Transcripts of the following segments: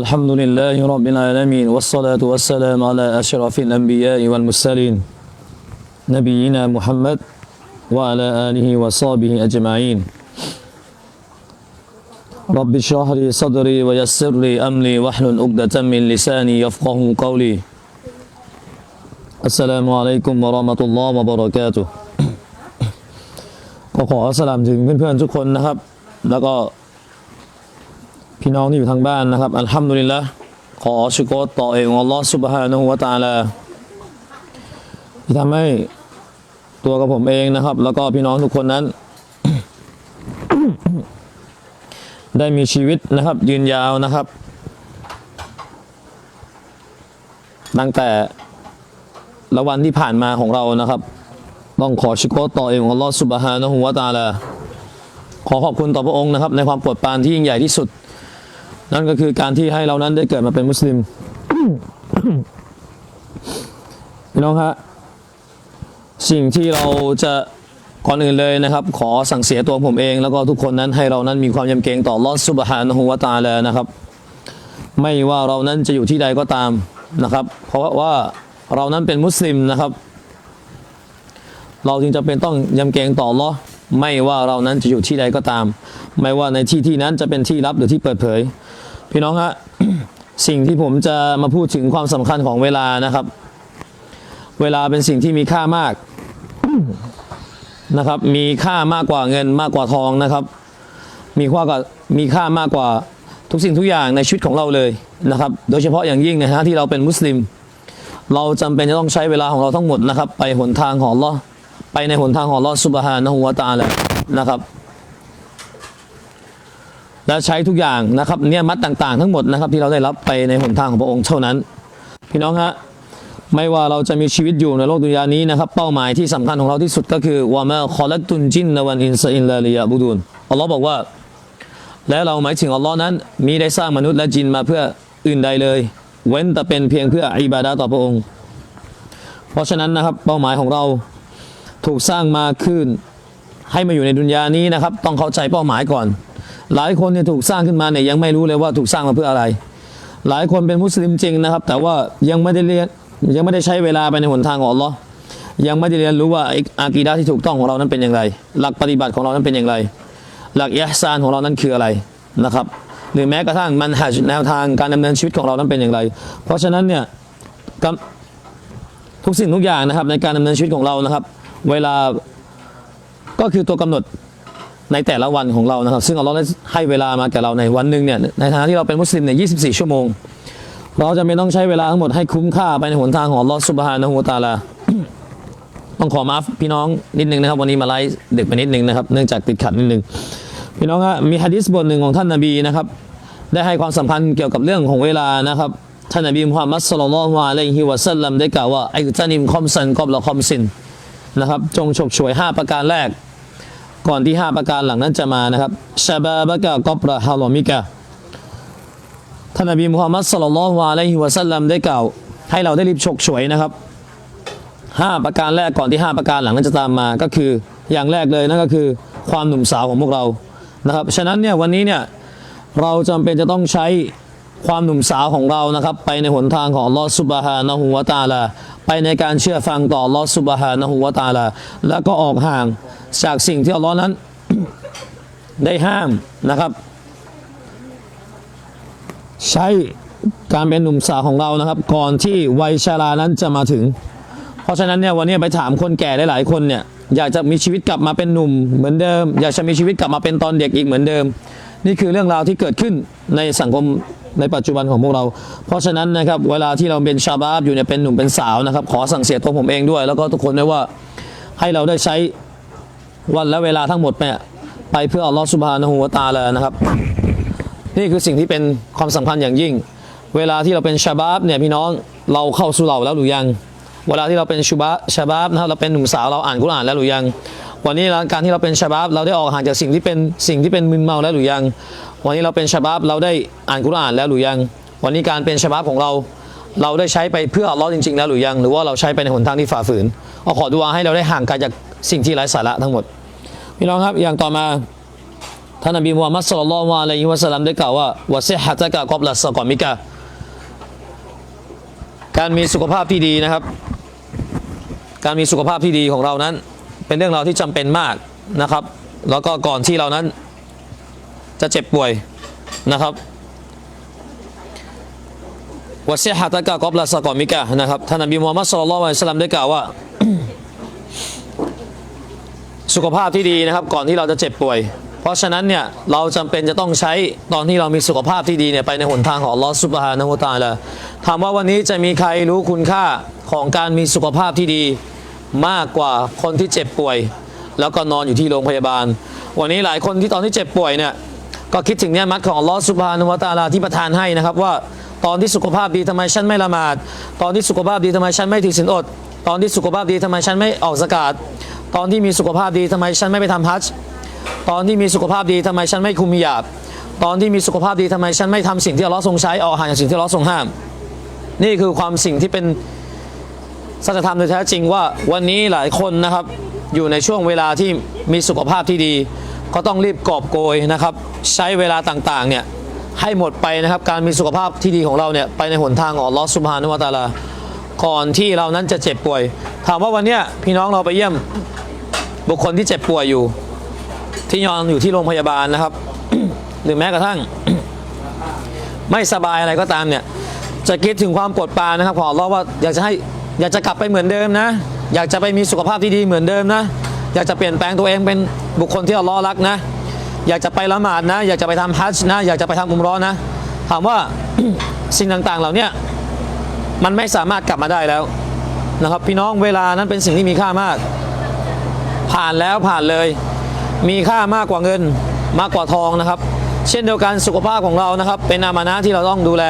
الحمد لله رب العالمين والصلاة والسلام على أشرف الأنبياء والمرسلين نبينا محمد وعلى آله وصحبه أجمعين رب اشرح لي صدري ويسر لي أمري واحلل عقدة من لساني يفقه قولي السلام عليكم ورحمة الله وبركاته ก็ขอสลามถึงเพื่อนๆทุกคนนะครับ แล้วก็ พี่น้องที่อยู่ทางบ้านนะครับ อัลฮัมดุลิลละขอชุกรต่อเองอัลลอฮฺสุบฮานะฮูวะตาลาที่ทำให้ตัวกับผมเองนะครับ แล้วก็พี่น้องทุกคนนั้น ได้มีชีวิตนะครับ ยืนยาวนะครับ ตั้งแต่ละวันที่ผ่านมาของเรานะครับ ต้องขอชุกรต่อเองอัลลอฮฺสุบฮานะฮูวะตาลาขอขอบคุณต่อพระองค์นะครับ ในความโปรดปรานที่ยิ่งใหญ่ที่สุด นั่นก็คือการที่ให้เรานั้นได้เกิดมาเป็นมุสลิมพี่น้องครับสิ่งที่เราจะก่อนอื่นเลยนะครับ ขอสั่งเสียตัวผมเอง แล้วก็ทุกคนนั้นให้เรานั้นมีความยำเกรงต่อลอสุบฮานะฮูวาตาลนะครับ ไม่ว่าเรานั้นจะอยู่ที่ใดก็ตามนะครับ เพราะว่าเรานั้นเป็นมุสลิมนะครับ เราจึงจะเป็นต้องยำเกรงต่อลอไม่ว่าเรานั้นจะอยู่ที่ใดก็ตาม ไม่ว่าในที่ที่นั้นจะเป็นที่ลับหรือที่เปิดเผย พี่น้องฮะสิ่งที่ผมจะมาพูดถึงความสำคัญของเวลานะครับ เวลาเป็นสิ่งที่มีค่ามากนะครับ มีค่ามากกว่าเงินมากกว่าทองนะครับ มีค่ากว่ามีค่ามากกว่าทุกสิ่งทุกอย่างในชีวิตของเราเลยนะครับ โดยเฉพาะอย่างยิ่งนะฮะที่เราเป็นมุสลิม เราจำเป็นจะต้องใช้เวลาของเราทั้งหมดนะครับ ไปหนทางของลอไปในหนทางของลอสุบฮานะฮูวาตาละนะครับ และใช้ทุกอย่างนะครับเนี่ยมัดต่างๆ ทั้งหมดนะครับที่เราได้รับไปในหนทางของพระองค์เท่านั้น พี่น้องฮะไม่ว่าเราจะมีชีวิตอยู่ในโลกดุนยานี้นะครับ เป้าหมายที่สำคัญของเราที่สุดก็คือวามาคอลัตุนจินนวันอินซาอินลาลียาบูดุนอัลลอฮ์บอกว่า และเราหมายถึงอัลลอฮ์นั้น มีได้สร้างมนุษย์และจินมาเพื่ออื่นใดเลย เว้นแต่เป็นเพียงเพื่ออิบาดะต่อพระองค์ เพราะฉะนั้นนะครับเป้าหมายของเราถูกสร้างมาขึ้น ให้มาอยู่ในดุนยานี้นะครับ ต้องเข้าใจเป้าหมายก่อน หลายคนเนี่ยถูกสร้างขึ้นมาเนี่ยยังไม่รู้เลยว่าถูกสร้างมาเพื่ออะไร หลายคนเป็นมุสลิมจริงนะครับ แต่ว่ายังไม่ได้เรียนยังไม่ได้ใช้เวลาไปในหนทางของอัลลอฮ์ยังไม่ได้เรียนรู้ว่าไอ้อากีดะห์ที่ถูกต้องของเรานั้นเป็นอย่างไร หลักปฏิบัติของเรานั้นเป็นอย่างไร หลักอิฮซานของเรานั้นคืออะไรนะครับหรือแม้กระทั่งมันหัจแนวทางการดำเนินชีวิตของเรานั้นเป็นอย่างไร เพราะฉะนั้นเนี่ยทุกสิ่งทุกอย่างนะครับในการดำเนินชีวิตของเรานะครับ เวลาก็คือตัวกำหนด ในแต่ละวันของเรานะครับ ซึ่งอัลลอฮ์ได้ให้เวลามาแก่เราในวันหนึ่งเนี่ยในฐานะที่เราเป็นมุสลิมเนี่ย24 ชั่วโมง เราจะไม่ต้องใช้เวลาทั้งหมดให้คุ้มค่าไปในหนทางของอัลลอฮ์สุบฮานะฮูตาลาต้องขอมาฟพี่น้องนิดนึงนะครับ วันนี้มาไลฟ์ดึกไปนิดนึงนะครับเนื่องจากติดขัดนิดนึงพี่น้องฮะมีฮะดิษบทหนึ่งของท่านนบีนะครับได้ให้ความสำคัญเกี่ยวกับเรื่องของเวลานะครับท่านนบีมุฮัมมัดสุลลัลลอฮุอะลัยฮิวะสัลลัมได้กล่าวว่าไอตานิมคอมซันกอบละคอมซินนะครับจงฉกฉวย 5 ประการแรก ก่อนที่ 5 ประการหลังนั้นจะมานะครับชาบาบะกะกอบระฮาลอมิกะท่านนบีมุฮัมมัดสุลลัลลอฮุอะลัยฮิวะสัลลัมได้กล่าว ให้เราได้รีบฉกฉวยนะครับ 5 ประการแรกก่อนที่ 5 ประการหลังนั้นจะตามมาก็คืออย่างแรกเลยนั่นก็คือความหนุ่มสาวของพวกเรานะครับฉะนั้นเนี่ยวันนี้เนี่ยเราจำเป็นจะต้องใช้ความหนุ่มสาวของเรานะครับ ไปในหนทางของลอสุบฮานะฮูวะตาลา ไปในการเชื่อฟังต่อลอสุบฮานะฮูวะตาลา แล้วก็ออกห่าง จากสิ่งที่อัลลอฮ์นั้น ได้ห้ามนะครับ ใช้การเป็นหนุ่มสาวของเรานะครับ ก่อนที่วัยชรานั้นจะมาถึง เพราะฉะนั้นเนี่ยวันนี้ไปถามคนแก่หลายๆคนเนี่ยอยากจะมีชีวิตกลับมาเป็นหนุ่มเหมือนเดิม อยากจะมีชีวิตกลับมาเป็นตอนเด็กอีกเหมือนเดิม นี่คือเรื่องราวที่เกิดขึ้นในสังคมในปัจจุบันของพวกเรา เพราะฉะนั้นนะครับเวลาที่เราเป็นชาบาบอยู่เนี่ยเป็นหนุ่มเป็นสาวนะครับ ขอสั่งเสียตัวผมเองด้วย แล้วก็ทุกคนด้วยว่าให้เราได้ใช้ วันและเวลาทั้งหมดเนี่ยไปเพื่ออัลลอฮฺสุบฮานะฮูวะตะอาลานะครับ นี่คือสิ่งที่เป็นความสำคัญอย่างยิ่ง เวลาที่เราเป็นชาบาบเนี่ยพี่น้องเราเข้าสู่เราแล้วหรือยัง เวลาที่เราเป็นชูบะชาบาบนะครับเราเป็นหนุ่มสาวเราอ่านกุรอานแล้วหรือยัง วันนี้การที่เราเป็นชาบาบเราได้ออกห่างจากสิ่งที่เป็นสิ่งที่เป็นมึนเมาแล้วหรือยัง วันนี้เราเป็นชาบาบเราได้อ่านกุรอานแล้วหรือยัง วันนี้การเป็นชาบาบของเราเราได้ใช้ไปเพื่ออัลลอฮ์จริงๆแล้วหรือยัง หรือว่าเราใช้ไปในหนทางที่ฝ่าฝืนเอาขอดุอาให้เราได้ห่างไกลจากสิ่งที่ไร้สาระทั้งหมดพี่น้องครับอย่างต่อมาท่านนบีมูฮัมมัดสุลลัลลอฮุอะลัยฮิวะสัลลัมได้กล่าวว่าวะซิฮะตะกะกอบลัสะกอมิกะการมีสุขภาพที่ดีนะครับ การมีสุขภาพที่ดีของเรานั้น เป็นเรื่องราวที่จำเป็นมากนะครับ แล้วก็ก่อนที่เรานั้นจะเจ็บป่วยนะครับวะซิฮะตะกะกอบลัสะกอมิกะนะครับท่านนบีมูฮัมมัดสุลลัลลอฮุอะลัยฮิวะสัลลัมได้กล่าวว่า สุขภาพที่ดีนะครับก่อนที่เราจะเจ็บป่วย เพราะฉะนั้นเนี่ยเราจำเป็นจะต้องใช้ตอนที่เรามีสุขภาพที่ดีเนี่ยไปในหนทางของลอฮฺซุบฮานะฮูตาลาถามว่าวันนี้จะมีใครรู้คุณค่าของการมีสุขภาพที่ดีมากกว่าคนที่เจ็บป่วย แล้วก็นอนอยู่ที่โรงพยาบาล วันนี้หลายคนที่ตอนที่เจ็บป่วยเนี่ยก็คิดถึงเนี่ยมัดของลอฮฺซุบฮานะฮูตาลาที่ประทานให้นะครับว่าตอนที่สุขภาพดีทำไมฉันไม่ละหมาด ตอนที่สุขภาพดีทำไมฉันไม่ถือศีลอด ตอนที่สุขภาพดีทำไมฉันไม่ออกสกาด ตอนที่มีสุขภาพดีทำไมฉันไม่ไปทำฮัจญ์ตอนที่มีสุขภาพดีทำไมฉันไม่คุมมิยาบ ตอนที่มีสุขภาพดีทำไมฉันไม่ทำสิ่งที่อัลลอฮ์ทรงใช้ออกห่างจากสิ่งที่อัลลอฮ์ทรงห้าม นี่คือความสิ่งที่เป็นสัจธรรมโดยแท้จริงว่าวันนี้หลายคนนะครับอยู่ในช่วงเวลาที่มีสุขภาพที่ดี ก็ต้องรีบกอบโกยนะครับ ใช้เวลาต่างๆเนี่ยให้หมดไปนะครับการมีสุขภาพที่ดีของเราเนี่ยไปในหนทางของอัลลอฮ์สุบฮานุวะตาลาก่อนที่เรานั้นจะเจ็บป่วย ถามว่าวันเนี้ยพี่น้องเราไปเยี่ยม บุคคลที่เจ็บป่วยอยู่ ที่นอนอยู่ที่โรงพยาบาลนะครับ หรือแม้กระทั่ง ไม่สบายอะไรก็ตามเนี่ย จะคิดถึงความปรดปานนะครับ ของอัลเลาว่าอยากจะให้อยากจะกลับไปเหมือนเดิมนะ อยากจะไปมีสุขภาพที่ดีเหมือนเดิมนะ อยากจะเปลี่ยนแปลงตัวเองเป็นบุคคลที่อัลลอฮ์รักนะ อยากจะไปละหมาดนะ อยากจะไปทำฮัจญ์นะ อยากจะไปทำอุมร้อนนะ ถามว่าสิ่งต่างๆ เหล่านี้มันไม่สามารถกลับมาได้แล้วนะครับ พี่น้องเวลานั้นเป็นสิ่งที่มีค่ามาก ผ่านแล้วผ่านเลย มีค่ามากกว่าเงินมากกว่าทองนะครับ เช่นเดียวกันสุขภาพของเรานะครับ เป็นอามานะที่เราต้องดูแล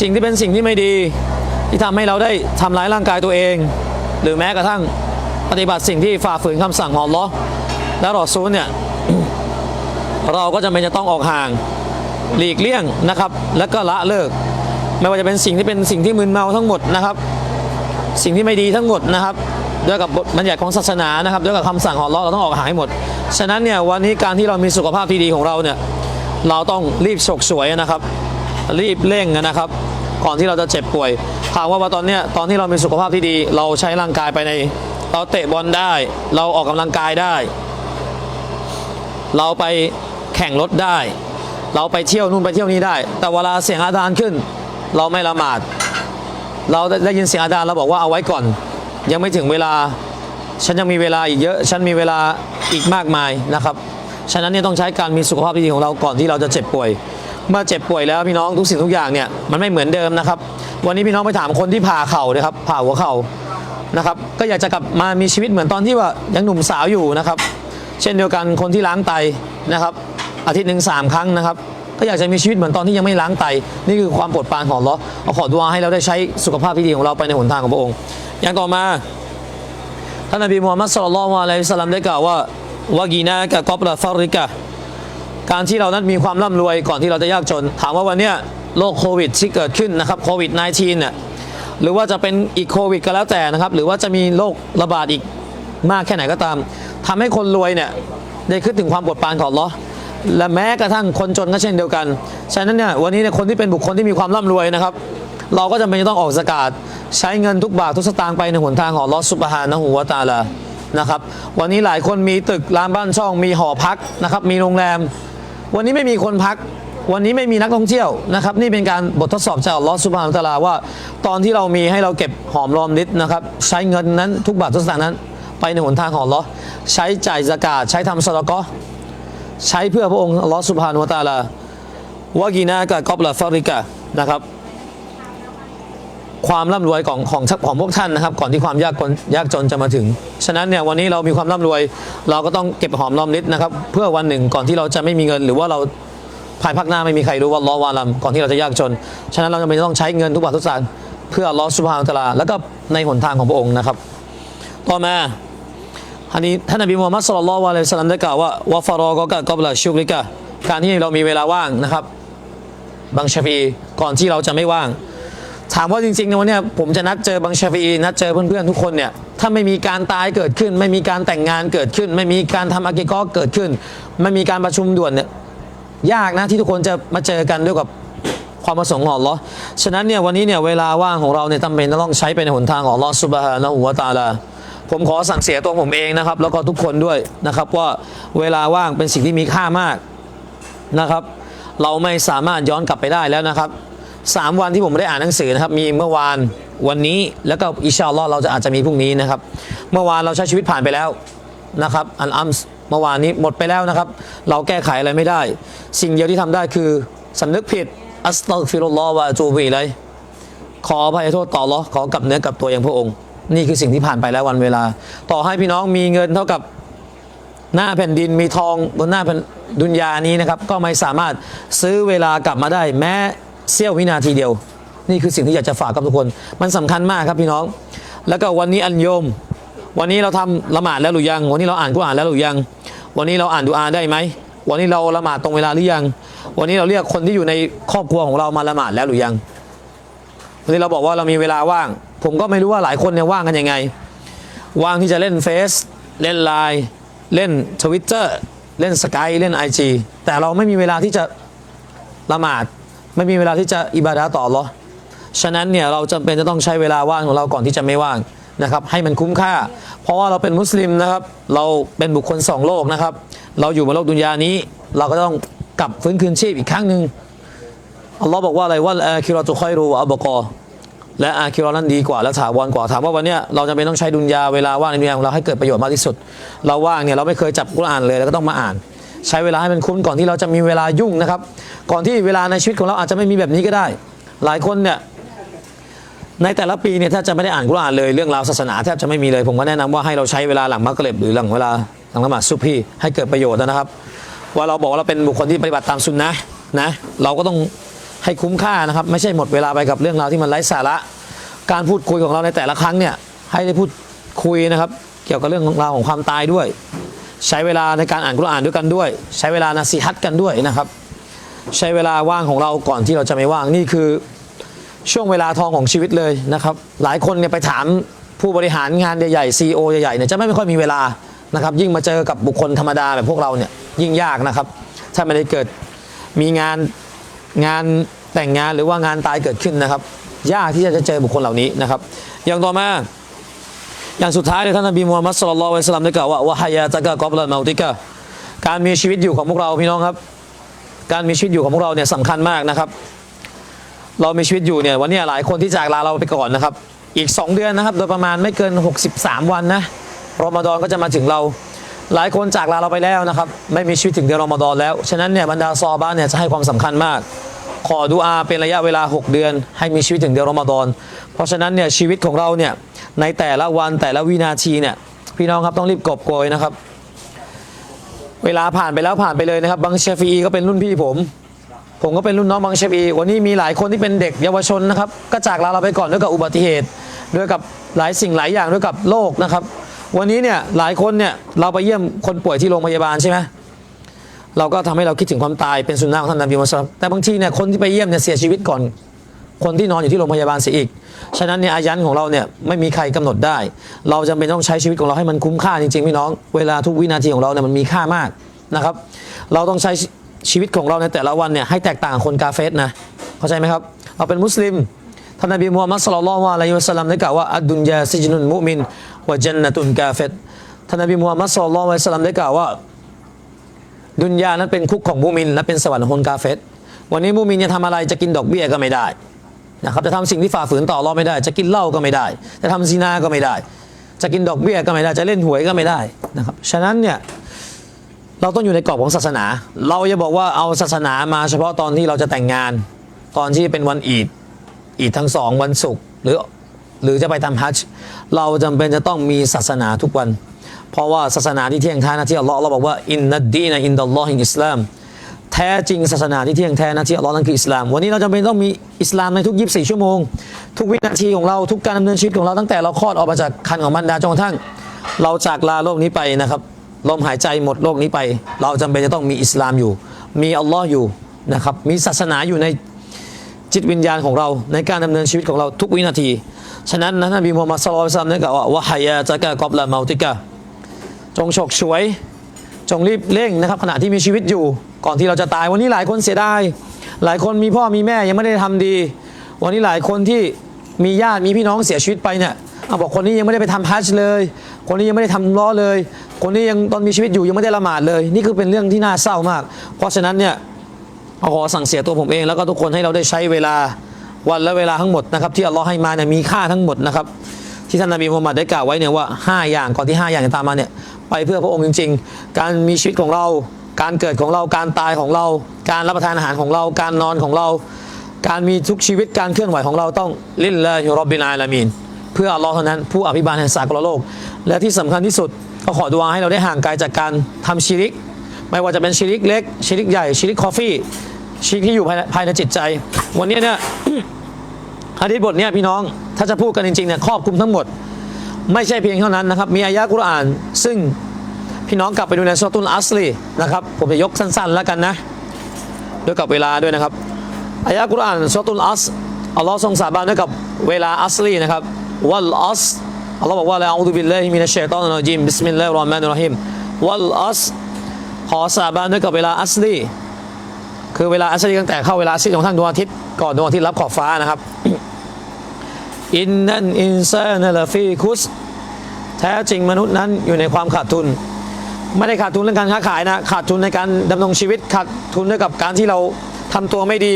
สิ่งที่เป็นสิ่งที่ไม่ดี ที่ทำให้เราได้ทำร้ายร่างกายตัวเอง หรือแม้กระทั่งปฏิบัติสิ่งที่ฝ่าฝืนคำสั่งของอัลอฮ์และรอซูลเนี่ยเราก็จำเป็นจะต้องออกห่างหลีกเลี่ยงนะครับ แล้วก็ละเลิก ไม่ว่าจะเป็นสิ่งที่เป็นสิ่งที่มึนเมาทั้งหมดนะครับ สิ่งที่ไม่ดีทั้งหมดนะครับ ด้วยกับบัญญัติของศาสนานะครับ ด้วยกับคำสั่งของเราเราต้องออกหางให้หมด ฉะนั้นเนี่ยวันนี้การที่เรามีสุขภาพที่ดีของเราเนี่ยเราต้องรีบฉกฉวยนะครับ รีบเร่งนะครับ ก่อนที่เราจะเจ็บป่วยถามว่าว่าตอนเนี้ยตอนที่เรามีสุขภาพที่ดี เราใช้ร่างกายไปใน เราเตะบอลได้ เราออกกำลังกายได้ เราไปแข่งรถได้ เราไปเที่ยวนู่นไปเที่ยวนี้ได้ แต่เวลาเสียงอาดานขึ้น เราไม่ละหมาด เราได้ยินเสียงอาจารย์เราบอกว่าเอาไว้ก่อน ยังไม่ถึงเวลา ฉันยังมีเวลาอีกเยอะ ฉันมีเวลาอีกมากมายนะครับ ฉะนั้นเนี่ยต้องใช้การมีสุขภาพที่ดีของเราก่อนที่เราจะเจ็บป่วย เมื่อเจ็บป่วยแล้วพี่น้องทุกสิ่งทุกอย่างเนี่ยมันไม่เหมือนเดิมนะครับ วันนี้พี่น้องไปถามคนที่ผ่าเข่านะครับ ผ่าหัวเข่านะครับ ก็อยากจะกลับมามีชีวิตเหมือนตอนที่ว่ายังหนุ่มสาวอยู่นะครับ เช่นเดียวกันคนที่ล้างไตนะครับ อาทิตย์หนึ่งสามครั้งนะครับก็อยากจะมีชีวิตเหมือนตอนที่ยังไม่ล้างไต นี่คือความโปรดปรานของเลอเอาขอดุอาให้เราได้ใช้สุขภาพที่ดีของเราไปในหนทางของพระองค์ อย่างต่อมา ท่านนบีมูฮัมมัดสุลลัลลอฮุอะลัยฮิสลลัมได้กล่าวว่าวากีนากะกอบลาฟาริกะการที่เรานั้นมีความร่ำรวยก่อนที่เราจะยากจน ถามว่าวันเนี้ยโรคโควิดที่เกิดขึ้นนะครับโควิด -19 เนี่ยหรือว่าจะเป็นอีกโควิดก็แล้วแต่นะครับ หรือว่าจะมีโรคระบาดอีกมากแค่ไหนก็ตามทำให้คนรวยเนี่ยได้คิดถึงความปรดปานของลเลอและแม้กระทั่งคนจนก็เช่นเดียวกัน ฉะนั้นเนี่ยวันนี้เนี่ยคนที่เป็นบุคคลที่มีความร่ำรวยนะครับ เราก็จำเป็นจะต้องออกสกาด ใช้เงินทุกบาททุกสตางค์ไปในหนทางของอัลอสุบฮานะฮูวตาลานะครับ วันนี้หลายคนมีตึกรามบ้านช่องมีหอพักนะครับ มีโรงแรม วันนี้ไม่มีคนพัก วันนี้ไม่มีนักท่องเที่ยวนะครับ นี่เป็นการบททดสอบจากลอสุบฮานะตาลาว่า ตอนที่เรามีให้เราเก็บหอมรอมริดนะครับ ใช้เงินนั้นทุกบาททุกสตางค์นั้น ไปในหนทางของอัลอใช้จ่ายสกาดใช้ทำสละกอใช้เพื่อพระองค์ลอสุบฮานะตาลาวะกีนากะกอบลาฟาริกะนะครับ ความร่ำรวยของของของพวกท่านนะครับ ก่อนที่ความยากจนยากจนจะมาถึง ฉะนั้นเนี่ยวันนี้เรามีความร่ำรวย เราก็ต้องเก็บหอมรอมริดนะครับ เพื่อวันหนึ่งก่อนที่เราจะไม่มีเงิน หรือว่าเราภายภาคหน้าไม่มีใครรู้ว่าล้อวาลัมก่อนที่เราจะยากจน ฉะนั้นเราจำเป็นต้องใช้เงินทุกบาททุกสตางค์เพื่อล้อสุภาพตลาแล้วก็ในหนทางของพระองค์นะครับ ต่อมาอันนี้ท่านนบีมูฮัมมัดสุลลัลลอฮุอะลัยสัลลัมได้กล่าวว่าวะฟารอกกะกอบลาชุกลิกะการที่เรามีเวลาว่างนะครับ บางชาฟีก่อนที่เราจะไม่ว่าง ถามว่าจริงๆในวันนี้ผมจะนัดเจอบางชาฟีนัดเจอเพื่อนๆทุกคนเนี่ยถ้าไม่มีการตายเกิดขึ้น ไม่มีการแต่งงานเกิดขึ้น ไม่มีการทำอากิกอเกิดขึ้น ไม่มีการประชุมด่วนเนี่ยยากนะที่ทุกคนจะมาเจอกันด้วยกับความประสงค์ของอัลอฮ์ฉะนั้นเนี่ยวันนี้เนี่ยเวลาว่างของเราเนี่ยจำเป็นจะต้องใช้ไปในหนทางของลอฮ์ซุบฮานะฮูวตาลาผมขอสั่งเสียตัวผมเองนะครับ แล้วก็ทุกคนด้วยนะครับว่าเวลาว่างเป็นสิ่งที่มีค่ามากนะครับ เราไม่สามารถย้อนกลับไปได้แล้วนะครับ สามวันที่ผมไม่ได้อ่านหนังสือนะครับ มีเมื่อวานวันนี้แล้วก็อิชาลลอฮ์เราจะอาจจะมีพรุ่งนี้นะครับ เมื่อวานเราใช้ชีวิตผ่านไปแล้วนะครับอันอัมส์เมื่อวานนี้หมดไปแล้วนะครับ เราแก้ไขอะไรไม่ได้ สิ่งเดียวที่ทำได้คือสำนึกผิดอัสตัฆฟิรุลลอฮ์วะอะตูบิอิลัยขออภัยโทษต่ออัลลอขอกลับเนื้อกลับตัวอย่างพระองค์ นี่คือสิ่งที่ผ่านไปแล้ววันเวลา ต่อให้พี่น้องมีเงินเท่ากับหน้าแผ่นดินมีทองบนหน้าแผ่นดุนยานี้นะครับ ก็ไม่สามารถซื้อเวลากลับมาได้ แม้ เสี้ยววินาทีเดียว นี่คือสิ่งที่อยากจะฝากกับทุกคน มันสำคัญมากครับพี่น้อง แล้วก็วันนี้อันโยม วันนี้เราทำละหมาดแล้วหรือยัง วันนี้เราอ่านกุรอานแล้วหรือยัง วันนี้เราอ่านดูอาได้ไหม วันนี้เราละหมาดตรงเวลาหรือยัง วันนี้เราเรียกคนที่อยู่ในครอบครัวของเรามาละหมาดแล้วหรือยัง วันนี้เราบอกว่าเรามีเวลาว่าง ผมก็ไม่รู้ว่าหลายคนเนี่ยว่างกันยังไง ว่างที่จะเล่นเฟซเล่นไลน์เล่นทวิตเตอร์เล่นสกายเล่น IG แต่เราไม่มีเวลาที่จะละหมาด ไม่มีเวลาที่จะอิบาดะห์ต่อหรอฉะนั้นเนี่ยเราจำเป็นจะต้องใช้เวลาว่างของเราก่อนที่จะไม่ว่างนะครับ ให้มันคุ้มค่า เพราะว่าเราเป็นมุสลิมนะครับ เราเป็นบุคคลสองโลกนะครับ เราอยู่บนโลกดุนยานี้ เราก็ต้องกลับฟื้นคืนชีพอีกครั้งหนึ่งอัลลอฮ์บอกว่าอะไรว่าอาคิรอตุคอยรูวะอับกอและอาคิรอนั้นดีกว่าและถาวรกว่าถามว่าวันนี้เราจะเป็นต้องใช้ดุนยาเวลาว่างในดุนยาของเราให้เกิดประโยชน์มากที่สุด เราว่างเนี่ยเราไม่เคยจับกุรอานเลยแล้วก็ต้องมาอ่าน ใช้เวลาให้มันคุ้มก่อนที่เราจะมีเวลายุ่งนะครับ ก่อนที่เวลาในชีวิตของเราอาจจะไม่มีแบบนี้ก็ได้ หลายคนเนี่ยในแต่ละปีเนี่ยถ้าจะไม่ได้อ่านกุรอานเลยเรื่องราวศาสนาแทบจะไม่มีเลย ผมก็แนะนำว่าให้เราใช้เวลาหลังมักเกร็บหรือหลังเวลาหลังละหมาดซุบฮีให้เกิดประโยชน์นะครับ ว่าเราบอกว่าเราเป็นบุคคลที่ปฏิบัติตามสุนนะนะเราก็ต้องให้คุ้มค่านะครับ ไม่ใช่หมดเวลาไปกับเรื่องราวที่มันไร้สาระ การพูดคุยของเราในแต่ละครั้งเนี่ยให้ได้พูดคุยนะครับ เกี่ยวกับเรื่องราวของความตายด้วย ใช้เวลาในการอ่านกุรอานด้วยกันด้วย ใช้เวลานาซีฮัตกันด้วยนะครับ ใช้เวลาว่างของเราก่อนที่เราจะไม่ว่างนี่คือช่วงเวลาทองของชีวิตเลยนะครับ หลายคนเนี่ยไปถามผู้บริหารงานใหญ่ๆซีโอใหญ่ๆเนี่ยจะไม่ค่อยมีเวลานะครับ ยิ่งมาเจอกับบุคคลธรรมดาแบบพวกเราเนี่ยยิ่งยากนะครับ ถ้าไม่ได้เกิดมีงานงานแต่งงานหรือว่างานตายเกิดขึ้นนะครับ ยากที่จะเจอบุคคลเหล่านี้นะครับ อย่างต่อมา อย่างสุดท้ายเลยท่านนบีมูฮัมมัดสุลลัลลอฮุอะลัยฮิวะสลัมได้กล่าวว่าวะฮายาตะกะกอบละเมาติกะการมีชีวิตอยู่ของพวกเราพี่น้องครับ การมีชีวิตอยู่ของพวกเราเนี่ยสำคัญมากนะครับ เรามีชีวิตอยู่เนี่ยวันนี้หลายคนที่จากลาเราไปก่อนนะครับ อีก 2 เดือนนะครับ โดยประมาณไม่เกิน 63 วันนะรอมฎอนก็จะมาถึงเรา หลายคนจากลาเราไปแล้วนะครับ ไม่มีชีวิตถึงเดือนรอมฎอนแล้วฉะนั้นเนี่ยบรรดาซอบ้านเนี่ยจะให้ความสำคัญมากขอดุอาเป็นระยะเวลา 6 เดือน ให้มีชีวิตถึงเดือนรอมฎอน เพราะฉะนั้นเนี่ยชีวิตของเราเนี่ย ในแต่ละวันแต่ละวินาทีเนี่ยพี่น้องครับต้องรีบกอบโกยนะครับ เวลาผ่านไปแล้วผ่านไปเลยนะครับบังเชฟีก็เป็นรุ่นพี่ผม ผมก็เป็นรุ่นน้องบังเชฟีวันนี้มีหลายคนที่เป็นเด็กเยาวชนนะครับ ก็จากลาเราไปก่อนด้วยกับอุบัติเหตุด้วยกับหลายสิ่งหลายอย่างด้วยกับโรคนะครับ วันนี้เนี่ยหลายคนเนี่ยเราไปเยี่ยมคนป่วยที่โรงพยาบาลใช่ไหมเราก็ทำให้เราคิดถึงความตายเป็นสุนนะของท่านนบีมุฮัมมัดแต่บางทีเนี่ยคนที่ไปเยี่ยมเนี่ยเสียชีวิตก่อน คนที่นอนอยู่ที่โรงพยาบาลเสียอีก ฉะนั้นเนี่ยอายันของเราเนี่ยไม่มีใครกำหนดได้ เราจำเป็นต้องใช้ชีวิตของเราให้มันคุ้มค่าจริงๆพี่น้อง เวลาทุกวินาทีของเราเนี่ยมันมีค่ามากนะครับ เราต้องใช้ชีวิตของเราในแต่ละวันเนี่ยให้แตกต่างคนกาเฟสนะ เข้าใจไหมครับ เราเป็นมุสลิม ท่านนบีมูฮัมมัดสุลลัลลอฮุอะลัยฮิวะสัลลัมได้กล่าวว่าอัดดุนยาซิจนุนมุมินวะจันนตุนกาเฟตท่านนบีมูฮัมมัดสุลลัลลอฮุอะลัยฮิวะสัลลัมได้กล่าวว่า ดุนยานั้นเป็นคุกของมุมินและเป็นสวรรค์ของคนกาเฟตวันนี้มุมินจะทำอะไรจะกินดอกเบี้ยก็ไม่ได้ นะครับจะทำสิ่งที่ฝ่าฝืนต่อรอไม่ได้ จะกินเหล้าก็ไม่ได้ จะทำซีนาก็ไม่ได้ จะกินดอกเบี้ยก็ไม่ได้ จะเล่นหวยก็ไม่ได้นะครับฉะนั้นเนี่ยเราต้องอยู่ในกรอบของศาสนา เราอย่าบอกว่าเอาศาสนามาเฉพาะตอนที่เราจะแต่งงาน ตอนที่เป็นวันอีดอีดทั้งสองวันศุกร์หรือหรือจะไปทำฮัจญ์เราจำเป็นจะต้องมีศาสนาทุกวัน เพราะว่าศาสนาที่เที่ยงแท้นะที่อัลลอฮ์เราบอกว่าอินนัดดีนะอินดัลลอฮิอิสลาม แท้จริงศาสนาที่เที่ยงแท้นะที่อัลลอฮ์นั่นคืออิสลาม วันนี้เราจำเป็นต้องมีอิสลามในทุก 24 ชั่วโมง ทุกวินาทีของเราทุกการดำเนินชีวิตของเราตั้งแต่เราคลอดออกมาจากคันของมันดาจนกระทั่ง เราจากลาโลกนี้ไปนะครับลมหายใจหมดโลกนี้ไป เราจำเป็นจะต้องมีอิสลามอยู่ มีอัลลอฮ์อยู่นะครับมีศาสนาอยู่ในจิตวิญญาณของเราในการดำเนินชีวิตของเราทุกวินาที ฉะนั้นนะนบีมูฮัมมัดสุลอฮุอะซัลลัมได้กล่าวว่าวะฮายาจะกะกอบละเมาติกะจงฉกฉวย จงรีบเร่งนะครับขณะที่มีชีวิตอยู่ ก่อนที่เราจะตายวันนี้หลายคนเสียดายหลายคนมีพ่อมีแม่ยังไม่ได้ทำดี วันนี้หลายคนที่มีญาติมีพี่น้องเสียชีวิตไปเนี่ยเอาบอกคนนี้ยังไม่ได้ไปทำฮัจญ์เลย คนนี้ยังไม่ได้ทำล้อเลย คนนี้ยังตอนมีชีวิตอยู่ยังไม่ได้ละหมาดเลย นี่คือเป็นเรื่องที่น่าเศร้ามาก เพราะฉะนั้นเนี่ยขอสั่งเสียตัวผมเอง แล้วก็ทุกคนให้เราได้ใช้เวลาวันและเวลาทั้งหมดนะครับที่อัลลอฮ์ให้มาเนี่ยมีค่าทั้งหมดนะครับที่ท่านนบีมุฮัมมัดได้กล่าวไว้เนี่ยว่า 5 อย่างก่อนที่ 5 อย่างจะตามมาเนี่ยไปเพื่อพระองค์จริง ๆ การมีชีวิตของเรา การเกิดของเราการตายของเรา การรับประทานอาหารของเรา การนอนของเรา การมีทุกชีวิตการเคลื่อนไหวของเราต้องลิลลาฮิรอบบินอาลามีนเพื่ออัลลอฮ์เท่านั้นผู้อภิบาลแห่งสากลโลก และที่สำคัญที่สุดก็ขอดุอาให้เราได้ห่างไกลจากการทำชิริก ไม่ว่าจะเป็นชิริกเล็กชิริกใหญ่ชิริกคอฟฟี่ชิริกที่อยู่ภายในภายในจิตใจ วันนี้เนี่ยฮะดีษบทเนี้ยพี่น้องถ้าจะพูดกันจริงๆเนี่ยครอบคลุมทั้งหมด ไม่ใช่เพียงเท่านั้นนะครับ มีอายะกุรอาน ซึ่ง พี่น้องกลับไปดูในสุรตุลอัสลีนะครับ ผมจะยกสั้นๆแล้วกันนะ ด้วยกับเวลาด้วยนะครับอายะกุรอานสุรตุลอัสอัลลอฮ์ทรงสาบานด้วยกับเวลาอัสลีนะครับวัลอัสอัลลอฮ์บอกว่าละอูดุบิลลาฮิมินัชชัยฏอนิรเจีมบิสมิลลาฮิรเราะห์มานิรเราะฮีมวัลอัสขอสาบานด้วยกับเวลาอัสลีคือเวลาอัสรีตั้งแต่เข้าเวลาอัสรีของท่านดวงอาทิตย์ก่อนดวงอาทิตย์รับขอบฟ้านะครับอินนันอินซานะลาฟีคุสแท้จริงมนุษย์นั้นอยู่ในความขาดทุน ไม่ได้ขาดทุนเรื่องการค้าขายนะขาดทุนในการดำรงชีวิตขาดทุนด้วยกับการที่เราทำตัวไม่ดี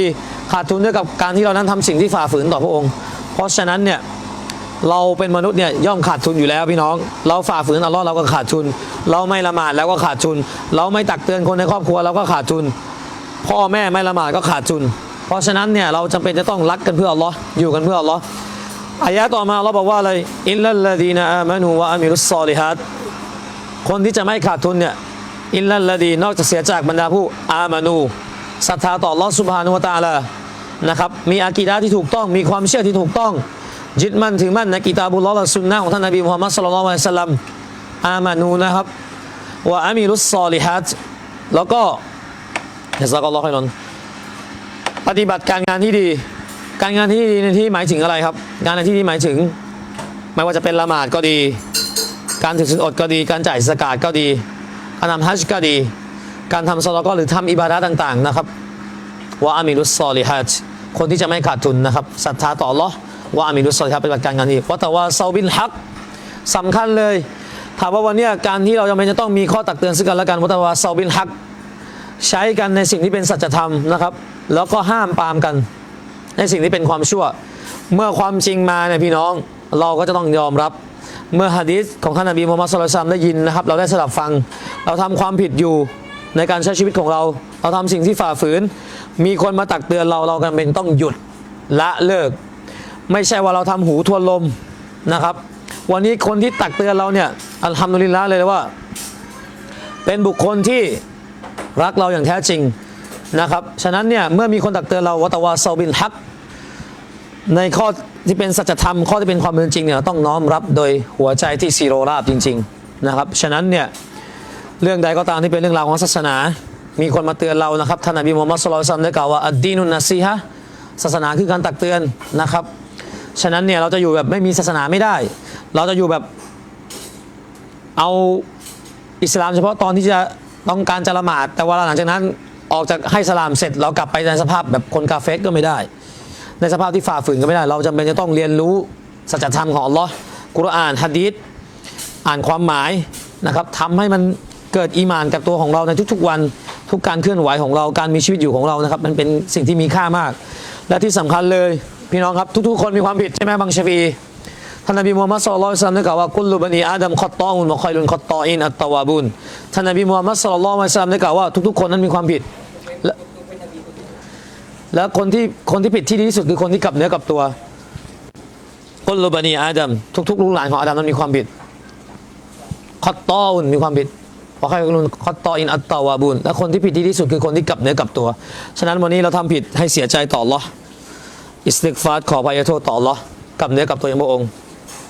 ขาดทุนด้วยกับการที่เรานั้นทำสิ่งที่ฝ่าฝืนต่อพระองค์ เพราะฉะนั้นเนี่ยเราเป็นมนุษย์เนี่ยย่อมขาดทุนอยู่แล้วพี่น้อง เราฝ่าฝืนอัลลอฮ์เราก็ขาดทุน เราไม่ละหมาดแล้วก็ขาดทุน เราไม่ตักเตือนคนในครอบครัวเราก็ขาดทุน พ่อแม่ไม่ละหมาดก็ขาดทุน เพราะฉะนั้นเนี่ยเราจำเป็นจะต้องรักกันเพื่ออัลลอฮ์อยู่กันเพื่ออัลลอฮ์อายะต่อมาเราบอกว่าอะไรอิลลัลลดีนอามานูวะอามิรุสซอลิฮัด คนที่จะไม่ขาดทุนเนี่ยอิลลัลลดีนอกจากเสียจากบรรดาผู้อามานูศรัทธาต่อลอสุบฮานุวตาลานะครับมีอากีดะห์ที่ถูกต้องมีความเชื่อที่ถูกต้องยึดมั่นถือมั่นในกิตาบุลลอฮ์และสุนนะของท่านนบีมุฮัมมัดสุลลัลลอฮุอะลัยฮิวะสัลลัมอามานูนะครับวะอามิรุสซอลิฮัดแล้วก็ยาซักอัลลอฮ์ให้รอนปฏิบัติการงานที่ดี การงานที่ดีในที่หมายถึงอะไรครับ งานในที่นี้หมายถึง ไม่ว่าจะเป็นละหมาดก็ดี การถือศีลอดก็ดี การจ่ายสกาดก็ดีการทำฮัจก็ดี การทำซอลก็หรือทำอิบาดะต่างๆนะครับว่าอามิรุสซอลิฮัจคนที่จะไม่ขาดทุนนะครับศรัทธาต่อลอว่าอามิรุสซอลิฮัจปฏิบัติการงานดีว่าแต่ว่าซาบินฮักสำคัญเลยถามว่าวันนี้การที่เราจำเป็นจะต้องมีข้อตักเตือนซึ่งกันและกันว่าแต่ว่าซาบินฮักใช้กันในสิ่งที่เป็นสัจธรรมนะครับ แล้วก็ห้ามปามกัน ในสิ่งที่เป็นความชั่ว เมื่อความจริงมาเนี่ยพี่น้อง เราก็จะต้องยอมรับ เมื่อฮะดีษของท่านนบีมุฮัมมัดสุลตัมได้ยินนะครับ เราได้สลับฟัง เราทำความผิดอยู่ในการใช้ชีวิตของเรา เราทำสิ่งที่ฝ่าฝืน มีคนมาตักเตือนเราเรากันเป็นต้องหยุดละเลิก ไม่ใช่ว่าเราทำหูทวนลมนะครับ วันนี้คนที่ตักเตือนเราเนี่ยอัลฮัมดุลิลละเลยว่า เป็นบุคคลที่รักเราอย่างแท้จริงนะครับ ฉะนั้นเนี่ยเมื่อมีคนตักเตือนเราวัตวาซาบินฮัก ในข้อที่เป็นสัจธรรมข้อที่เป็นความเป็นจริงเนี่ยต้องน้อมรับโดยหัวใจที่ซีโรราบจริง ๆนะครับ ฉะนั้นเนี่ยเรื่องใดก็ตามที่เป็นเรื่องราวของศาสนา มีคนมาเตือนเรานะครับท่านนบีมุฮัมมัดสุลตัลซัมได้กล่าวว่าอัดดีนุนนัซีฮะศาสนาคือการตักเตือนนะครับ ฉะนั้นเนี่ยเราจะอยู่แบบไม่มีศาสนาไม่ได้ เราจะอยู่แบบเอาอิสลามเฉพาะตอนที่จะต้องการจะละหมาด แต่ว่าหลังจากนั้นออกจากให้สลามเสร็จ เรากลับไปในสภาพแบบคนกาเฟสก็ไม่ได้ ในสภาพที่ฝ่าฝืนก็ไม่ได้ เราจำเป็นจะต้องเรียนรู้สัจธรรมของอัลลอฮ์กุรอานฮะดีษอ่านความหมายนะครับทำให้มันเกิดอีมานกับตัวของเราในทุกๆวัน ทุกการเคลื่อนไหวของเราการมีชีวิตอยู่ของเรานะครับ มันเป็นสิ่งที่มีค่ามาก และที่สำคัญเลย พี่น้องครับทุกๆ คนมีความผิดใช่ไหมบางชฟีท่านนบีมูฮัมมัดสุลลัลลอฮุอะลัยฮิวะซัลลัมได้กล่าวว่ากุลลุบันีอาดัมขอตตออุนวะคอยลุนขอตตออินอัตตาวาบุนท่านนบีมูฮัมมัดสุลลัลลอฮุอะลัยฮิวะซัลลัมได้กล่าวว่าทุกๆคนนั้นมีความผิด และและคนที่คนที่ผิดที่ดีที่สุดคือคนที่กลับเนื้อกลับตัวกุลลุบันีอาดัมทุกๆลูกหลานของอาดัมนั้นมีความผิดขอตตออุนมีความผิดวะคอยลุนขอตตออินอัตตาวาบุนและคนที่ผิดที่ดีที่สุดคือคนที่กลับเนื้อกลับตัว ฉะนั้นวันนี้เราทำผิดให้เสียใจต่อ Allah อิสติกฟาร์ขอพยโทษต่อ Allah กลับเนื้อกลับตัวอย่างพระองค์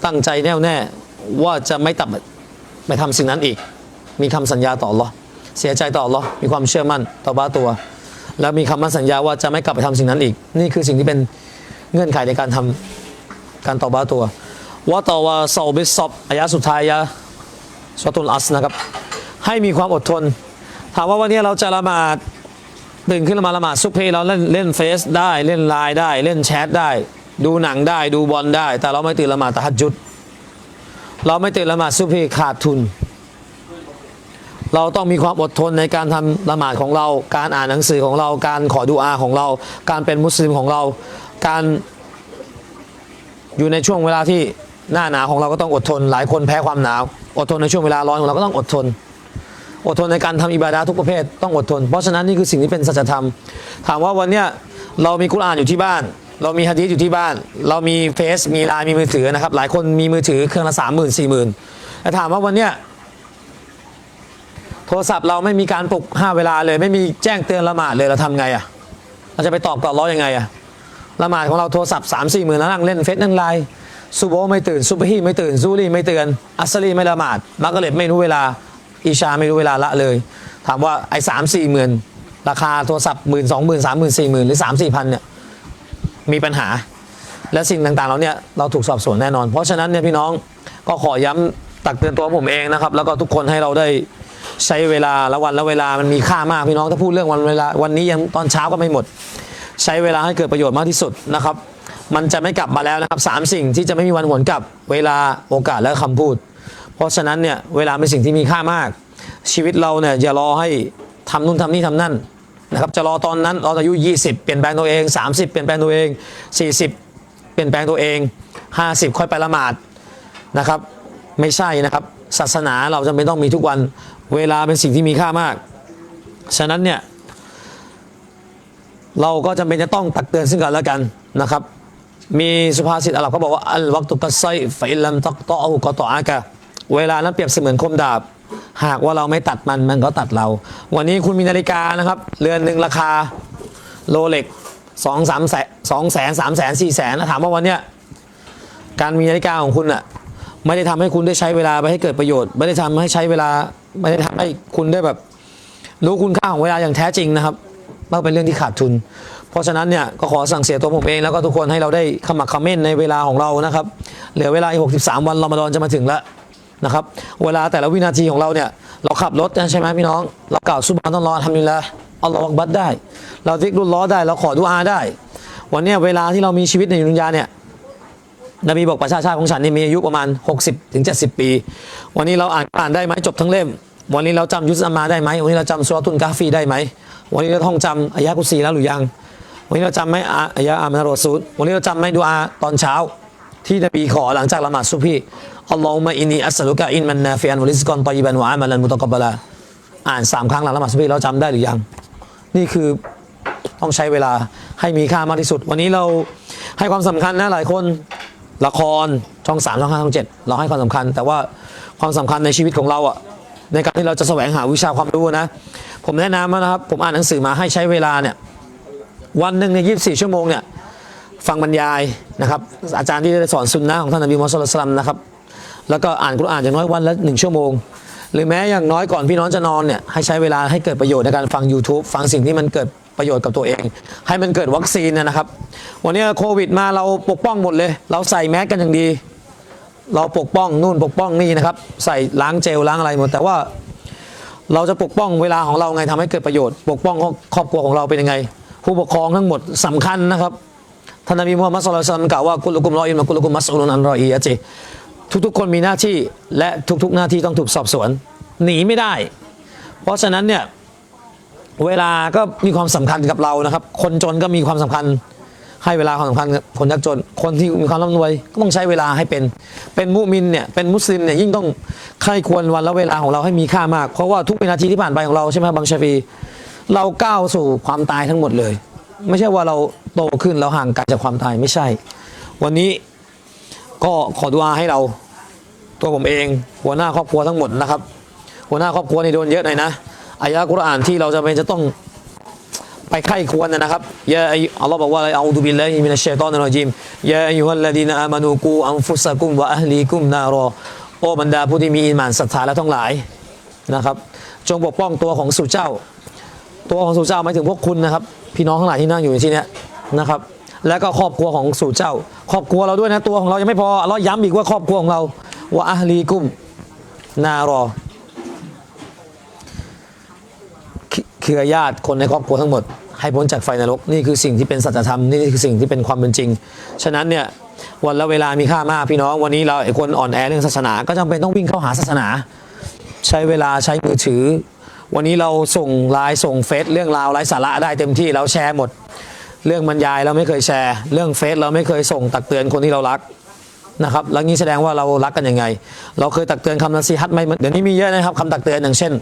ตั้งใจแน่วแน่ว่าจะไม่ตับไม่ทำสิ่งนั้นอีก มีคำสัญญาต่อ Allah เสียใจต่อ Allah มีความเชื่อมั่นต่อบ้าตัว แล้วมีคำมั่นสัญญาว่าจะไม่กลับไปทำสิ่งนั้นอีก นี่คือสิ่งที่เป็นเงื่อนไขในการทำการตอบาตัวว่าต่อว่าซอบิสซอบอายะสุดท้ายยะสวตุลอัสนะครับ ให้มีความอดทน ถามว่าวันนี้เราจะละหมาดตื่นขึ้นมาละหมาดซุปเพเราเล่นเล่นเฟซได้เล่นไลน์ได้ เล่นแชทได้ ดูหนังได้ดูบอลได้ แต่เราไม่ตื่นละหมาดตะฮัดจุด เราไม่ตื่นละหมาดซุปเพขาดทุน เราต้องมีความอดทนในการทำละหมาดของเรา การอ่านหนังสือของเรา การขอดูอาของเรา การเป็นมุสลิมของเรา การอยู่ในช่วงเวลาที่หน้าหนาวของเราก็ต้องอดทน หลายคนแพ้ความหนาว อดทนในช่วงเวลาร้อนของเราก็ต้องอดทน อดทนในการทำอิบาดาทุกประเภทต้องอดทน เพราะฉะนั้นนี่คือสิ่งที่เป็นสัจธรรม ถามว่าวันเนี้ยเรามีกุรอานอยู่ที่บ้าน เรามีฮะดีษอยู่ที่บ้าน เรามีเฟซมีไลน์มีมือถือนะครับ หลายคนมีมือถือเครื่องละสามหมื่นสี่หมื่นแต่ถามว่าวันเนี้ย โทรศัพท์เราไม่มีการปลุกห้าเวลาเลย ไม่มีแจ้งเตือนละหมาดเลยเราทำไงอะเราจะไปตอบก่อนร้อยยังไงอะละหมาดของเราโทรศัพท์สามสี่หมื่นแล้วนั่งเล่นเฟซนั่งไลน์ซูโบไม่ตื่นซูเปอร์ฮีไม่ตื่นซูรีไม่เตือนอัสลีไม่ละหมาดมักกะเล็บไม่รู้เวลาอิชาไม่รู้เวลาละเลย ถามว่าไอ้สามสี่หมื่นราคาโทรศัพท์หมื่นสองหมื่นสามหมื่นสี่หมื่นหรือสามสี่พันเนี่ยมีปัญหา และสิ่งต่างๆเราเนี่ยเราถูกสอบสวนแน่นอน เพราะฉะนั้นเนี่ยพี่น้องก็ขอย้ำตักเตือนตัวผมเองนะครับ แล้วก็ทุกคนให้เราได้ ใช้เวลาละวันละเวลามันมีค่ามากพี่น้องถ้าพูดเรื่องวันเวลาวันนี้ยังตอนเช้าก็ไม่หมด ใช้เวลาให้เกิดประโยชน์มากที่สุดนะครับ มันจะไม่กลับมาแล้วนะครับสามสิ่งที่จะไม่มีวันหวนกลับเวลาโอกาสและคำพูด เพราะฉะนั้นเนี่ยเวลาเป็นสิ่งที่มีค่ามาก ชีวิตเราเนี่ยอย่ารอให้ทำนู่นทำนี่ทำนั่นนะครับจะรอตอนนั้นรออายุ 20 เปลี่ยนแปลงตัวเอง 30 เปลี่ยนแปลงตัวเอง 40 เปลี่ยนแปลงตัวเอง 50 ค่อยไปละหมาดนะครับ ไม่ใช่นะครับ ศาสนาเราจำเป็นต้องมีทุกวัน เวลาเป็นสิ่งที่มีค่ามาก ฉะนั้นเนี่ยเราก็จำเป็นจะต้องตักเตือนซึ่งกันและกันนะครับ มีสุภาษิตอาหรับเขาบอกว่าอัลวักตุกัสไซฟอิลัมตักตอหูกอตออากะเวลานั้นเปรียบเสมือนคมดาบ หากว่าเราไม่ตัดมันมันก็ตัดเรา วันนี้คุณมีนาฬิกานะครับเรือนหนึ่งราคาโลเล็กสองสามแสนสองแสนสามแสนสี่แสนถามว่าวันเนี้ยการมีนาฬิกาของคุณอะไม่ได้ทำให้คุณได้ใช้เวลาไปให้เกิดประโยชน์ ไม่ได้ทำให้ใช้เวลา ไม่ได้ทำให้คุณได้แบบ รู้คุณค่าของเวลาอย่างแท้จริงนะครับเมันเป็นเรื่องที่ขาดทุน เพราะฉะนั้นเนี่ยก็ขอสั่งเสียตัวผมเองแล้วก็ทุกคนให้เราได้ขมักขม้นในเวลาของเรานะครับ เหลือเวลาอีก63 วันรอมฎอนจะมาถึงแล้วนะครับ เวลาแต่ละวินาทีของเราเนี่ยเราขับรถใช่ไหมพี่น้อง เรากล่าวซุบานัลลอฮ์ทำนี่ละอัลอฮฺอักบัดได้ เราซิกรุลล้อได้เราขอดุอาได้ วันนี้เวลาที่เรามีชีวิตในดุนยาเนี่ยนบีบอกประชาชาติของฉันนี่มีอายุประมาณ 60ถึง70 ปี วันนี้เราอ่านอ่านได้ไหมจบทั้งเล่ม วันนี้เราจำยุสอามาได้ไหมวันนี้เราจำสุรตุนกาฟีได้ไหมวันนี้เราท่องจำอายะกุซีแล้วหรือยัง วันนี้เราจำไหมอะอายะอามานาโรซูลวันนี้เราจำไหมดูอาตอนเช้า ที่นบีขอหลังจากละหมาดซุบฮีอัลลอฮุมะอินีอัสสลุกะอินมันนาฟิอันวะริซกอนตอยิบันวะอามัลันมุตะกบะลาอ่านสามครั้งหลังละหมาดซุบฮีเราจำได้หรือยัง นี่คือต้องใช้เวลาให้มีค่ามากที่สุด วันนี้เราให้ความสำคัญนะหลายคนละครช่องสามช่องห้าช่องเจ็ดเราให้ความสำคัญ แต่ว่าความสำคัญในชีวิตของเราอะ ในการที่เราจะแสวงหาวิชาความรู้นะ ผมแนะนำนะครับ ผมอ่านหนังสือมาให้ใช้เวลาเนี่ยวันหนึ่งในยี่สี่ชั่วโมงเนี่ยฟังบรรยายนะครับ อาจารย์ที่ได้สอนซุนนะของท่านนบีมุฮัมมัดสุลตัลลัมนะครับ แล้วก็อ่านกุรอานอย่างน้อยวันละหนึ่งชั่วโมง หรือแม้อย่างน้อยก่อนพี่น้องจะนอนเนี่ยให้ใช้เวลาให้เกิดประโยชน์ในการฟัง YouTube ฟังสิ่งที่มันเกิดประโยชน์กับตัวเอง ให้มันเกิดวัคซีนนะนะครับ วันนี้โควิดมาเราปกป้องหมดเลย เราใส่แมสกันอย่างดี เราปกป้องนู่นปกป้องนี่นะครับ ใส่ล้างเจลล้างอะไรหมดแต่ว่าเราจะปกป้องเวลาของเราไงทำให้เกิดประโยชน์ ปกป้องครอบครัวของเราเป็นยังไง ผู้ปกครองทั้งหมดสำคัญนะครับท่านนบีมุฮัมมัดสุลลัลลอฮุอะลัยฮิวะซัลลัมกล่าวว่ากุลกุมรออินมากุลกุมมัสอูลุนอันรออียะจิทุกๆ คนมีหน้าที่และทุกๆ หน้าที่ต้องถูกสอบสวน หนีไม่ได้ เพราะฉะนั้นเนี่ยเวลาก็มีความสำคัญกับเรานะครับ คนจนก็มีความสำคัญ ให้เวลาความสำคัญกับคนยากจน คนที่มีความร่ำรวยก็ต้องใช้เวลาให้เป็น เป็นมุมินเนี่ย เป็นมุสลิมเนี่ยยิ่งต้องใครควรวันและเวลาของเราให้มีค่ามาก เพราะว่าทุกวินาทีที่ผ่านไปของเราใช่ไหมบางชาฟี เราก้าวสู่ความตายทั้งหมดเลย ไม่ใช่ว่าเราโตขึ้นแล้วห่างไกลจากความตายไม่ใช่ วันนี้ก็ขอดุอาให้เรา ตัวผมเอง หัวหน้าครอบครัวทั้งหมดนะครับ หัวหน้าครอบครัวนี่โดนเยอะหน่อยนะอายะกุรอานที่เราจะเป็นจะต้อง ไปไข้ควรนะครับยาอัยอัลลอฮ์บอกว่าอะไรเอาดุบิลลาฮิมินัชชัยตอนรรจีมยาอัยยุฮัลลดีนอามานูกูอัมฟุสกุมวะอัลลีกุมนารอโอบรรดาผู้ที่มีอีหมานศรัทธาและทั้งหลายนะครับ จงปกป้องตัวของสู่เจ้า ตัวของสู่เจ้าหมายถึงพวกคุณนะครับ พี่น้องทั้งหลายที่นั่งอยู่ในที่นี้นะครับ แล้วก็ครอบครัวของสู่เจ้า ครอบครัวเราด้วยนะตัวของเรายังไม่พอเราย้ำอีกว่าครอบครัวของเราว่าอัลลีกุมนารอเครือญาติคนในครอบครัวทั้งหมด ให้พ้นจากไฟนรกนี่คือสิ่งที่เป็นสัจธรรมนี่คือสิ่งที่เป็นความเป็นจริง ฉะนั้นเนี่ยวันละเวลามีค่ามากพี่น้องวันนี้เราไอ้คนอ่อนแอเรื่องศาสนา ก็จำเป็นต้องวิ่งเข้าหาศาสนา ใช้เวลาใช้มือถือ วันนี้เราส่งไลน์ส่งเฟซเรื่องราวไร้สาระได้เต็มที่เราแชร์หมด เรื่องบรรยายเราไม่เคยแชร์ เรื่องเฟซเราไม่เคยส่งตักเตือนคนที่เรารักนะครับแล้วนี้แสดงว่าเรารักกันยังไง เราเคยตักเตือนคำนัสีฮัตไหมเดี๋ยวนี้มีเยอะนะครับคำตักเตือนอย่างเช่น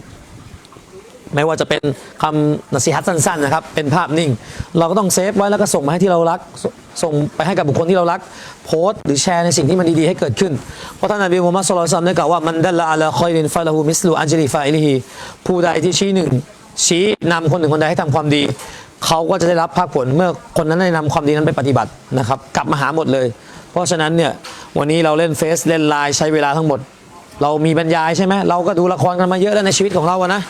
ไม่ว่าจะเป็นคำนสีฮัตสั้นๆนะครับ เป็นภาพนิ่ง เราก็ต้องเซฟไว้แล้วก็ส่งมาให้ที่เรารักสส่งไปให้กับบุคคลที่เรารัก โพสต์หรือแชร์ในสิ่งที่มันดีๆให้เกิดขึ้น เพราะท่านนบีมุฮัมมัดสุลลัลซัมได้กล่าวว่ามันดัลละอัลคอยลินฟาลาหูมิสลูอัจริฟาอิลิฮีผู้ใดที่ชี้หนึ่ง ชี้นำคนหนึ่งคนใดให้ทำความดี เขาก็จะได้รับภาคผลเมื่อคนนั้นได้นำความดีนั้นไปปฏิบัตินะครับกลับมาหาหมดเลย เพราะฉะนั้นเนี่ยวันนี้เราเล่นเฟซเล่นไลน์ใช้เวลาทั้งหมด เรามีบรรยายใช่ไหมเราก็ดูละครกันมาเยอะแล้วในชีวิตของเราอะนะ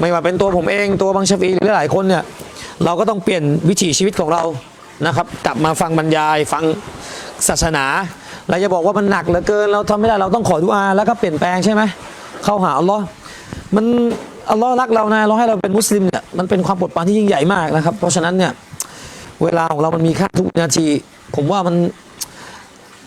ไม่ว่าเป็นตัวผมเองตัวบางชฟีหรือหลายคนเนี่ยเราก็ต้องเปลี่ยนวิถีชีวิตของเรานะครับ กลับมาฟังบรรยายฟังศาสนาเราจะบอกว่ามันหนักเหลือเกิน เราทำไม่ได้เราต้องขอดุอาแล้วก็เปลี่ยนแปลงใช่ไหมเข้าหาอัลลอฮ์มันอัลลอฮ์รักเรานะเราให้เราเป็นมุสลิมเนี่ยมันเป็นความปลดปานที่ยิ่งใหญ่มากนะครับ เพราะฉะนั้นเนี่ยเวลาของเรามันมีค่าทุกนาที ผมว่ามัน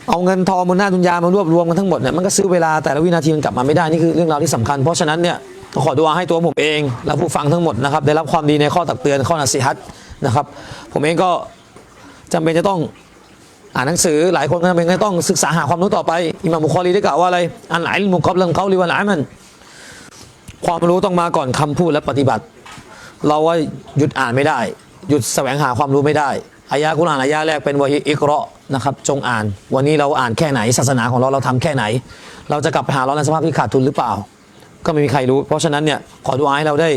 เอาเงินทองบนหน้าดุนยามารวบรวมกันทั้งหมดเนี่ยมันก็ซื้อเวลาแต่ละวินาทีมันกลับมาไม่ได้นี่คือเรื่องราวที่สำคัญ เพราะฉะนั้นเนี่ย ขอดูอาให้ตัวผมเอง และผู้ฟังทั้งหมดนะครับ ได้รับความดีในข้อตักเตือนข้อนัสิฮัตนะครับ ผมเองก็จำเป็นจะต้องอ่านหนังสือหลายคนจำเป็นจะต้องศึกษาหาความรู้ต่อไปอิหม่ามบุคอรีได้กล่าวว่าอะไรอันไหนมุกอบเรื่องเขาลิวันอามัน ความรู้ต้องมาก่อนคำพูดและปฏิบัติ เราว่าหยุดอ่านไม่ได้ หยุดแสวงหาความรู้ไม่ได้อายะกุรอานอายะแรกเป็นวะฮิอิกราะนะครับ จงอ่าน วันนี้เราอ่านแค่ไหนศาสนาของเราเราทำแค่ไหน เราจะกลับไปหาเราในสภาพที่ขาดทุนหรือเปล่า ก็ไม่มีใครรู้ เพราะฉะนั้นเนี่ยขอดุอาให้เราได้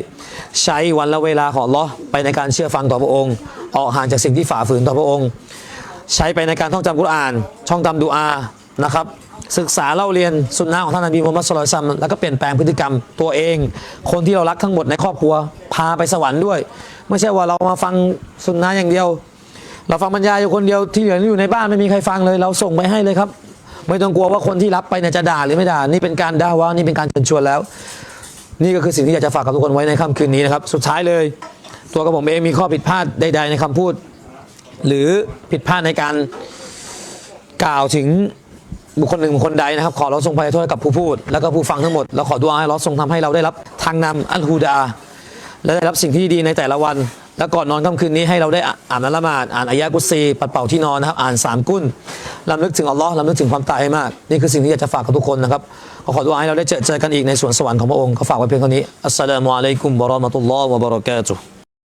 ใช้วันและเวลาของลอไปในการเชื่อฟังต่อพระองค์ ออกห่างจากสิ่งที่ฝ่าฝืนต่อพระองค์ ใช้ไปในการท่องจำกุรอาน ช่องจำดูอานะครับ ศึกษาเล่าเรียนสุนนะของท่านนบีมุฮัมมัดสุลลัลซัมแล้วก็เปลี่ยนแปลงพฤติกรรมตัวเอง คนที่เรารักทั้งหมดในครอบครัว พาไปสวรรค์ด้วย ไม่ใช่ว่าเรามาฟังสุนนะอย่างเดียว เราฟังบรรยายอยู่คนเดียวที่เหลืออยู่ในบ้านไม่มีใครฟังเลย เราส่งไปให้เลยครับ ไม่ต้องกลัวว่าคนที่รับไปเนี่ยจะด่าหรือไม่ด่า นี่เป็นการด่าว่านี่เป็นการเชิญชวนแล้ว นี่ก็คือสิ่งที่อยากจะฝากกับทุกคนไว้ในค่ำคืนนี้นะครับ สุดท้ายเลย ตัวกับผมเองมีข้อผิดพลาดใด ๆ ในคำพูด หรือผิดพลาดในการกล่าวถึงบุคคลหนึ่งบุคคลใดนะครับ ขอเราทรงพระโทษกับผู้พูด แล้วก็ผู้ฟังทั้งหมดเราขอดวงให้เราทรงทำให้เราได้รับทางนำอัลฮูดา และได้รับสิ่งที่ดีในแต่ละวัน แล้วก่อนนอนค่ำคืนนี้ให้เราได้อ่านอัลละหมาดอ่านอายะกุซีปัดเป่าที่นอนนะครับ อ่านสามกุนลำลึกถึงอัลลอฮ์ลำลึกถึงความตายให้มาก นี่คือสิ่งที่อยากจะฝากกับทุกคนนะครับขอขอดุอาให้เราได้เจอเจอกันอีกในสวนสวรรค์ของพระองค์ขอฝากไว้เพียงเท่านี้อัสสลามุอะลัยกุมบะราะมะตุลลอฮ์วะบะเราะกาตุฮ์